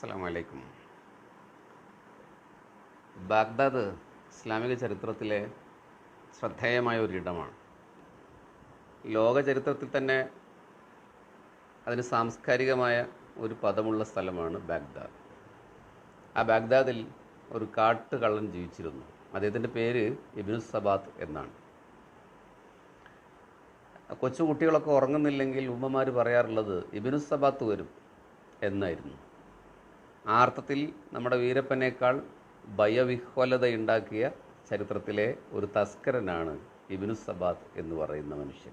അസ്സാം വലൈക്കും ബാഗ്ദാദ് ഇസ്ലാമിക ചരിത്രത്തിലെ ശ്രദ്ധേയമായ ഒരിടമാണ് ലോക ചരിത്രത്തിൽ തന്നെ അതിന് സാംസ്കാരികമായ ഒരു പദമുള്ള സ്ഥലമാണ് ബാഗ്ദാദ്. ആ ബാഗ്ദാദിൽ ഒരു കാട്ടുകള്ളൻ ജീവിച്ചിരുന്നു. അദ്ദേഹത്തിന്റെ പേര് ഇബിനു സബാത്ത് എന്നാണ്. കൊച്ചു കുട്ടികളൊക്കെ ഉറങ്ങുന്നില്ലെങ്കിൽ ഉമ്മമാർ പറയാറുള്ളത് ഇബിനു സബാത്ത് വരും എന്നായിരുന്നു. ആ അർത്ഥത്തിൽ നമ്മുടെ വീരപ്പനേക്കാൾ ഭയവിഹ്വലതയുണ്ടാക്കിയ ചരിത്രത്തിലെ ഒരു തസ്കരനാണ് ഇബിനു സബാത്ത് എന്ന് പറയുന്ന മനുഷ്യൻ.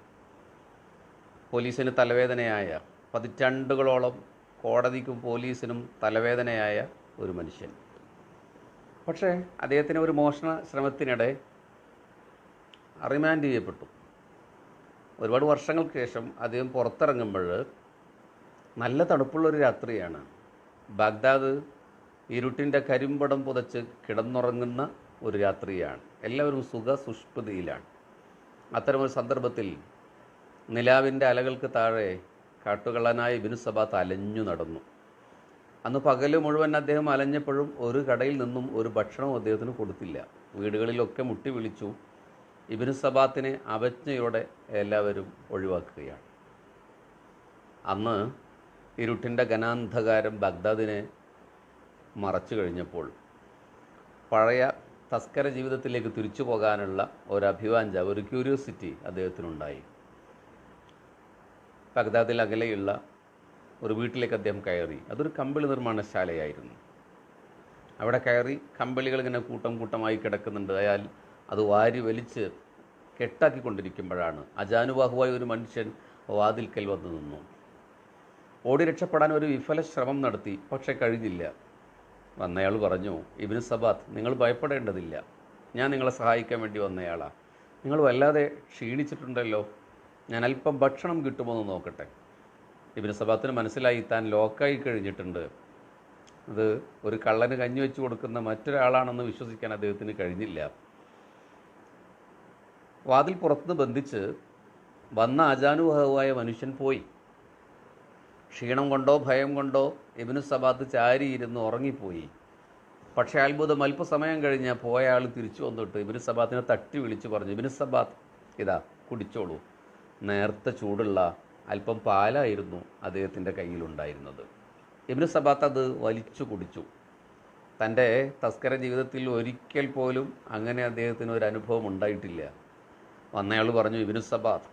പോലീസിന് തലവേദനയായ പതിറ്റാണ്ടുകളോളം കോടതിക്കും പോലീസിനും തലവേദനയായ ഒരു മനുഷ്യൻ. പക്ഷേ അദ്ദേഹത്തിന് ഒരു മോഷണ ശ്രമത്തിനിടെ റിമാൻഡ് ചെയ്യപ്പെട്ടു. ഒരുപാട് വർഷങ്ങൾക്ക് ശേഷം അദ്ദേഹം പുറത്തിറങ്ങുമ്പോൾ നല്ല തണുപ്പുള്ളൊരു രാത്രിയാണ് ബാഗ്ദാദ് ഇരുട്ടിന്റെ കരിമ്പടം പുതച്ച് കിടന്നുറങ്ങുന്ന ഒരു രാത്രിയാണ്. എല്ലാവരും സുഖ സുഷ്പതിയിലാണ് അത്തരമൊരു സന്ദർഭത്തിൽ നിലാവിന്റെ അലകൾക്ക് താഴെ കാട്ടുകള്ളനായ ഇബിനു സബാത്ത് അലഞ്ഞു നടന്നു. അന്ന് പകൽ മുഴുവൻ അദ്ദേഹം അലഞ്ഞപ്പോഴും ഒരു കടയിൽ നിന്നും ഒരു ഭക്ഷണവും അദ്ദേഹത്തിന് കൊടുത്തില്ല. വീടുകളിലൊക്കെ മുട്ടി വിളിച്ചു ഇബിനു സബാത്തിനെ അവജ്ഞയോടെ എല്ലാവരും ഒഴിവാക്കുകയാണ്. അന്ന് ഇരുട്ടിന്റെ ഗനാന്ധകാരം ബഗ്ദാദിനെ മറച്ചു കഴിഞ്ഞപ്പോൾ പഴയ തസ്കര ജീവിതത്തിലേക്ക് തിരിച്ചു പോകാനുള്ള ഒരു അഭിവാഞ്ച ഒരു ക്യൂരിയോസിറ്റി അദ്ദേഹത്തിനുണ്ടായി. ബഗ്ദാദിൽ അകലെയുള്ള ഒരു വീട്ടിലേക്ക് അദ്ദേഹം കയറി. അതൊരു കമ്പിളി നിർമ്മാണശാലയായിരുന്നു. അവിടെ കയറി കമ്പിളികൾ ഇങ്ങനെ കൂട്ടം കൂട്ടമായി കിടക്കുന്നുണ്ട്. അയാൾ അത് വാരി വലിച്ച് കെട്ടാക്കിക്കൊണ്ടിരിക്കുമ്പോഴാണ് അജാനുബാഹുവായ ഒരു മനുഷ്യൻ വാതിൽക്കൽ വന്നു നിന്നു. ഓടി രക്ഷപ്പെടാൻ ഒരു വിഫല ശ്രമം നടത്തി പക്ഷെ കഴിഞ്ഞില്ല. വന്നയാൾ പറഞ്ഞു ഇബിന് സബാത്ത് നിങ്ങൾ ഭയപ്പെടേണ്ടതില്ല. ഞാൻ നിങ്ങളെ സഹായിക്കാൻ വേണ്ടി വന്നയാളാ. നിങ്ങൾ വല്ലാതെ ക്ഷീണിച്ചിട്ടുണ്ടല്ലോ. ഞാൻ അല്പം ഭക്ഷണം കിട്ടുമോ എന്ന് നോക്കട്ടെ. ഇബിന് സബാത്തിന് മനസ്സിലായി താൻ ലോക്കായി കഴിഞ്ഞിട്ടുണ്ട്. അത് ഒരു കള്ളന് കഞ്ഞി വെച്ച് കൊടുക്കുന്ന മറ്റൊരാളാണെന്ന് വിശ്വസിക്കാൻ അദ്ദേഹത്തിന് കഴിഞ്ഞില്ല. വാതിൽ പുറത്തുനിന്ന് ബന്ധിച്ച് വന്ന അജാനുഭാവുമായ മനുഷ്യൻ പോയി. ക്ഷീണം കൊണ്ടോ ഭയം കൊണ്ടോ എബിനു സബാത്ത് ചാരിയിരുന്ന് ഉറങ്ങിപ്പോയി. പക്ഷേ അത്ഭുതം അല്പസമയം കഴിഞ്ഞ് പോയ ആൾ തിരിച്ചു വന്നിട്ട് ഇബിനു സബാത്തിനെ തട്ടി വിളിച്ചു പറഞ്ഞു ഇബിനു സബാത്ത് ഇതാ കുടിച്ചോളൂ. നേർത്ത ചൂടുള്ള അല്പം പാലായിരുന്നു അദ്ദേഹത്തിന്റെ കയ്യിലുണ്ടായിരുന്നത്. ഇബിനു സബാത്ത് അത് വലിച്ചു കുടിച്ചു. തന്റെ തസ്കര ജീവിതത്തിൽ ഒരിക്കൽ പോലും അങ്ങനെ അദ്ദേഹത്തിന് ഒരു അനുഭവം ഉണ്ടായിട്ടില്ല. വന്നയാൾ പറഞ്ഞു ഇബിനു സബാത്ത്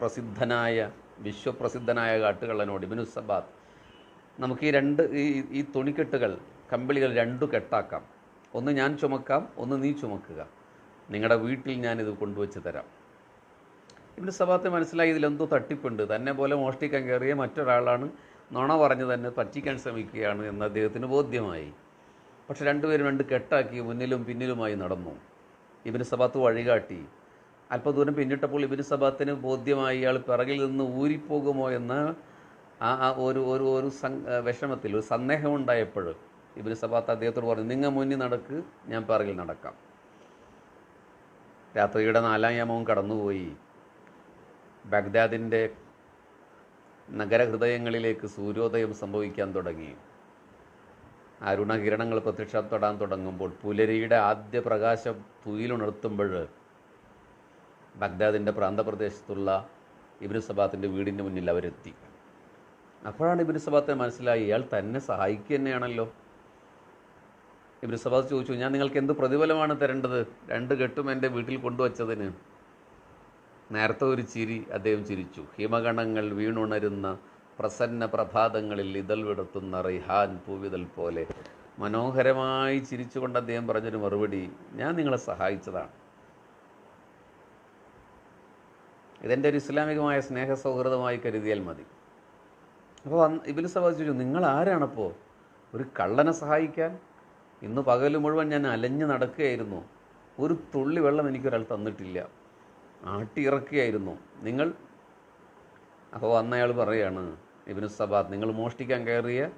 പ്രസിദ്ധനായ വിശ്വപ്രസിദ്ധനായ കാട്ടുകള്ളനോട് ഇബിനു സബാത്ത് നമുക്ക് ഈ രണ്ട് ഈ ഈ തുണിക്കെട്ടുകൾ കമ്പിളികൾ രണ്ടു കെട്ടാക്കാം. ഒന്ന് ഞാൻ ചുമക്കാം ഒന്ന് നീ ചുമക്കുക. നിങ്ങളുടെ വീട്ടിൽ ഞാനിത് കൊണ്ടുവച്ച് തരാം. ഇബിനു സബാത്ത് മനസ്സിലായി ഇതിലെന്തോ തട്ടിപ്പുണ്ട്. തന്നെ പോലെ മോഷ്ടിക്കാൻ കയറിയ മറ്റൊരാളാണ്. നുണ പറഞ്ഞ് തന്നെ പറ്റിക്കാൻ ശ്രമിക്കുകയാണ് എന്ന് അദ്ദേഹത്തിന് ബോധ്യമായി. പക്ഷെ രണ്ടുപേരും രണ്ട് കെട്ടാക്കി മുന്നിലും പിന്നിലുമായി നടന്നു. ഇബിന് സബാത്ത് വഴികാട്ടി. അല്പദൂരം പിന്നിട്ടപ്പോൾ ഇബിന് സബാത്തിന് ബോധ്യമായി ഇയാൾ പിറകിൽ നിന്ന് ഊരിപ്പോകുമോ എന്ന് ആ ആ ഒരു ഒരു ഒരു വിഷമത്തിൽ ഒരു സന്ദേഹമുണ്ടായപ്പോൾ ഇബിന് സബാത്ത് അദ്ദേഹത്തോട് പറഞ്ഞു നിങ്ങൾ മുന്നിൽ നടക്ക് ഞാൻ പിറകിൽ നടക്കാം. രാത്രിയുടെ നാലാം യാമവും കടന്നുപോയി. ബഗ്ദാദിന്റെ നഗരഹൃദയങ്ങളിലേക്ക് സൂര്യോദയം സംഭവിക്കാൻ തുടങ്ങി. അരുണകിരണങ്ങൾ പ്രത്യക്ഷപ്പെടാൻ തുടങ്ങുമ്പോൾ പുലരിയുടെ ആദ്യ പ്രകാശം തുയിലുണർത്തുമ്പോൾ ബഗ്ദാദിന്റെ പ്രാന്തപ്രദേശത്തുള്ള ഇബിന് സബാത്തിന്റെ വീടിന്റെ മുന്നിൽ അവരെത്തി. അപ്പോഴാണ് ഇബിന് സബാത്തിന് മനസ്സിലായി ഇയാൾ തന്നെ സഹായിക്കുക തന്നെയാണല്ലോ. ഇബിന് സബാത്ത് ചോദിച്ചു ഞാൻ നിങ്ങൾക്ക് എന്ത് പ്രതിഫലമാണ് തരേണ്ടത്? രണ്ട് കെട്ടും എന്റെ വീട്ടിൽ കൊണ്ടുവച്ചതിന്. നേരത്തെ ഒരു ചിരി അദ്ദേഹം ചിരിച്ചു. ഹിമഗണങ്ങൾ വീണുണരുന്ന പ്രസന്ന പ്രഭാതങ്ങളിൽ ഇതൾ വിടത്തുന്ന റിഹാൻ പൂവിതൽ പോലെ മനോഹരമായി ചിരിച്ചുകൊണ്ട് അദ്ദേഹം പറഞ്ഞൊരു മറുപടി ഞാൻ നിങ്ങളെ സഹായിച്ചതാണ്. ഇതെന്റെ ഒരു ഇസ്ലാമികമായ സ്നേഹ സൗഹൃദമായി കരുതിയാൽ മതി. അപ്പോൾ ഇബിന് സഭ ചോദിച്ചു നിങ്ങൾ ആരാണപ്പോൾ ഒരു കള്ളനെ സഹായിക്കാൻ? ഇന്ന് പകൽ മുഴുവൻ ഞാൻ അലഞ്ഞു നടക്കുകയായിരുന്നു. ഒരു തുള്ളി വെള്ളം എനിക്കൊരാൾ തന്നിട്ടില്ല. ആട്ടിയിറക്കുകയായിരുന്നു. നിങ്ങൾ അപ്പോൾ വന്നയാൾ പറയാണ് ഇബിനു സബാദ് നിങ്ങൾ മോഷ്ടിക്കാൻ കയറിയ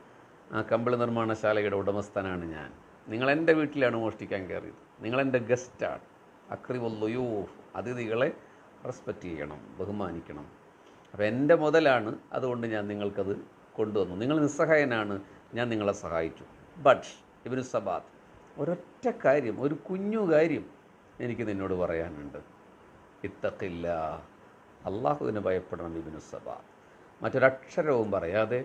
ആ കമ്പിളി നിർമ്മാണശാലയുടെ ഉടമസ്ഥനാണ് ഞാൻ. നിങ്ങൾ എന്റെ വീട്ടിലാണ് മോഷ്ടിക്കാൻ കയറിയത്. നിങ്ങളെന്റെ ഗസ്റ്റാണ്. അക്രിവുല്ലയൂഫ് അതിഥികളെ റെസ്പെക്റ്റ് ചെയ്യണം ബഹുമാനിക്കണം. അപ്പോൾ എന്റെ മുതലാണ് അതുകൊണ്ട് ഞാൻ നിങ്ങൾക്കത് കൊണ്ടുവന്നു നിങ്ങൾ നിസ്സഹായനാണ് ഞാൻ നിങ്ങളെ സഹായിച്ചു. ബട്ട് ഇവന് സബാത്ത്. ഒരൊറ്റ കാര്യം ഒരു കുഞ്ഞു കാര്യം എനിക്ക് നിന്നോട് പറയാനുണ്ട്. ഇത്തക്കില്ല അള്ളാഹുവിനെ ഭയപ്പെടണം ഇബിനു സബാത്ത്. മറ്റൊരക്ഷരവും പറയാതെ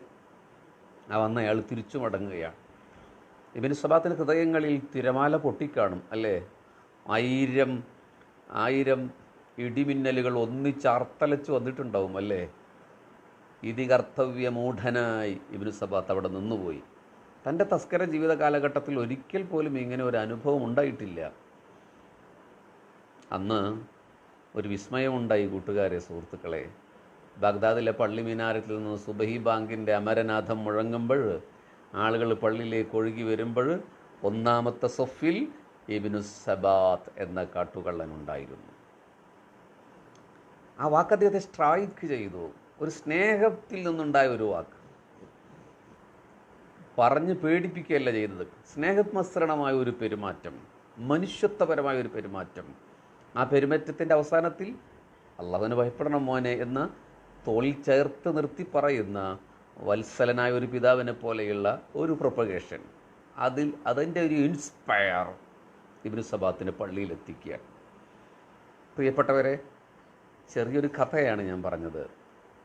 ആ വന്ന അയാൾ തിരിച്ചു മടങ്ങുകയാണ് ഇബിന് സബാത്തിന് ഹൃദയങ്ങളിൽ തിരമാല പൊട്ടിക്കാണും അല്ലേ? ആയിരം ആയിരം ഇടിമിന്നലുകൾ ഒന്നിച്ചർത്തലച്ച് വന്നിട്ടുണ്ടാവും അല്ലേ? ഇതികർത്തവ്യമൂഢനായി ഇബിന് സബാത്ത് അവിടെ നിന്നുപോയി. തന്റെ തസ്കര ജീവിത കാലഘട്ടത്തിൽ ഒരിക്കൽ പോലും ഇങ്ങനെ ഒരു അനുഭവം ഉണ്ടായിട്ടില്ല. അന്ന് ഒരു വിസ്മയമുണ്ടായി കൂട്ടുകാരെ സുഹൃത്തുക്കളെ. ബാഗ്ദാദിലെ പള്ളി മിനാരത്തിൽ നിന്ന് സുബഹി ബാങ്കിന്റെ അമരനാഥം മുഴങ്ങുമ്പോൾ ആളുകൾ പള്ളിയിലേക്ക് ഒഴുകി വരുമ്പോൾ ഒന്നാമത്തെ സൊഫിൽ ഇബിനു സബാത്ത് എന്ന കാട്ടുകള്ളനുണ്ടായിരുന്നു ആ വാക്ക് അദ്ദേഹത്തെ സ്ട്രൈക്ക് ചെയ്തു. ഒരു സ്നേഹത്തിൽ നിന്നുണ്ടായ ഒരു വാക്ക്. പറഞ്ഞ് പേടിപ്പിക്കുകയല്ല ചെയ്തത്. സ്നേഹത്മസരണമായ ഒരു പെരുമാറ്റം. മനുഷ്യത്വപരമായ ഒരു പെരുമാറ്റം. ആ പെരുമാറ്റത്തിന്റെ അവസാനത്തിൽ അള്ളാഹുവിന് ഭയപ്പെടണം മോനെ എന്ന് തോളിൽ ചേർത്ത് നിർത്തി പറയുന്ന വത്സലനായ ഒരു പിതാവിനെ പോലെയുള്ള ഒരു പ്രൊപ്പഗേഷൻ അതിൽ അതിന്റെ ഒരു ഇൻസ്പയർ ഇബിന് സബാത്തിന് പള്ളിയിലെത്തിക്കുകയാണ്. പ്രിയപ്പെട്ടവരെ ചെറിയൊരു കഥയാണ് ഞാൻ പറഞ്ഞത്.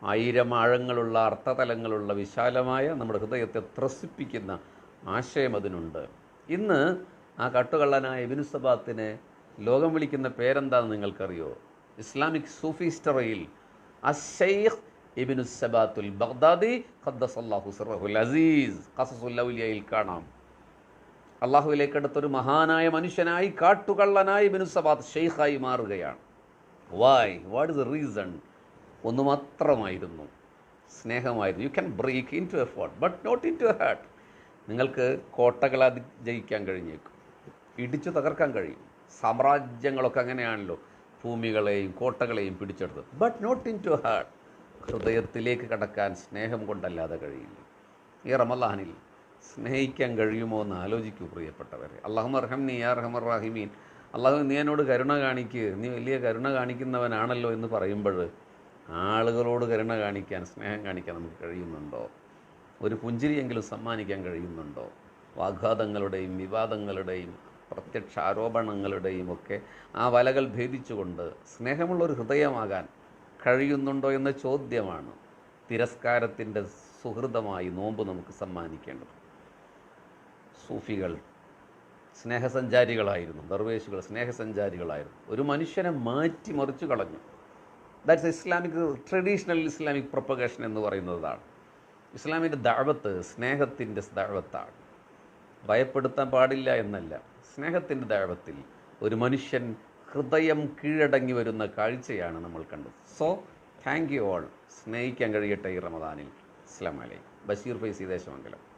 ആയിരം ആഴങ്ങളുള്ള അർത്ഥതലങ്ങളുള്ള വിശാലമായ നമ്മുടെ ഹൃദയത്തെ ത്രസിപ്പിക്കുന്ന ആശയം അതിനുണ്ട്. ഇന്ന് ആ കട്ടുകള്ളനായ ഇബിനു സബാത്തിനെ ലോകം വിളിക്കുന്ന പേരെന്താണെന്ന് നിങ്ങൾക്കറിയോ? ഇസ്ലാമിക് സൂഫി ഹിസ്റ്ററിയിൽ അഷെയ്ഖ് ഇബിനു സബാത്തുൽ ബഗ്ദാദി ഖദ്ദസല്ലാഹു സിറഹുൽ അസീസ് ഖസസുല്ലൗലിയയിൽ കാണാം. അള്ളാഹുവിലേക്കടുത്തൊരു മഹാനായ മനുഷ്യനായി കാട്ടുകള്ളനായി ഇബിനു സബാത്ത് ഷെയ്ഖായി മാറുകയാണ്. Why what is the reason ഒന്ന് മാത്രമായിരുന്നു സ്നേഹമായിരുന്നു. You can break into a fort but not into a heart നിങ്ങൾക്ക് കോട്ടകൾ അതി ജയിക്കാൻ കഴിഞ്ഞേക്കും. ഇടിച്ചു തകർക്കാൻ കഴിയും. സാമ്രാജ്യങ്ങളൊക്കെ അങ്ങനെയാണല്ലോ. ഭൂമികളെയും കോട്ടകളെയും പിടിച്ചെടുത്ത്. But not into heart ഹൃദയത്തിലേക്ക് കടക്കാൻ സ്നേഹം കൊണ്ടല്ലാതെ കഴിയില്ല. ഈ റമലാനിൽ സ്നേഹിക്കാൻ കഴിയുമോ എന്ന് ആലോചിക്കൂ പ്രിയപ്പെട്ടവരെ. അള്ളാഹു റഹം നീ യാ റഹമർ റാഹിമീൻ. അള്ളാഹു നീ എന്നോട് കരുണ കാണിക്കുക നീ വലിയ കരുണ കാണിക്കുന്നവനാണല്ലോ എന്ന് പറയുമ്പോൾ ആളുകളോട് കരുണ കാണിക്കാൻ സ്നേഹം കാണിക്കാൻ നമുക്ക് കഴിയുന്നുണ്ടോ? ഒരു പുഞ്ചിരിയെങ്കിലും സമ്മാനിക്കാൻ കഴിയുന്നുണ്ടോ? വാഗ്വാദങ്ങളുടെയും വിവാദങ്ങളുടെയും പ്രത്യക്ഷ ആരോപണങ്ങളുടെയും ഒക്കെ ആ വലകൾ ഭേദിച്ചുകൊണ്ട് സ്നേഹമുള്ളൊരു ഹൃദയമാകാൻ കഴിയുന്നുണ്ടോ എന്ന ചോദ്യമാണ് തിരസ്കാരത്തിന്റെ സുഹൃതമായി നോമ്പ് നമുക്ക് സമ്മാനിക്കേണ്ടത്. സൂഫികൾ സ്നേഹസഞ്ചാരികളായിരുന്നു ദർവേശുകൾ സ്നേഹസഞ്ചാരികളായിരുന്നു. ഒരു മനുഷ്യനെ മാറ്റി മറിച്ചു കളഞ്ഞു. That's Islamic traditional Islamic propagation എന്ന് പറയുന്നതാണ്. ഇസ്ലാമിന്റെ ദാവത്ത് സ്നേഹത്തിന്റെ ദാവത്താണ്. ഭയപ്പെടുത്താൻ പാടില്ല എന്നല്ല. സ്നേഹത്തിന്റെ ദാവത്തിൽ ഒരു മനുഷ്യൻ ഹൃദയം കീഴടങ്ങി വരുന്ന കാഴ്ചയാണ് നമ്മൾ കണ്ടത്. സോ താങ്ക് യു ഓൾ സ്നേഹിക്കാൻ കഴിയട്ടെ ഈ റമദാനിൽ. അസ്ലാം അലൈക്കും. ബഷീർ ഫൈസി ദേശമംഗലം.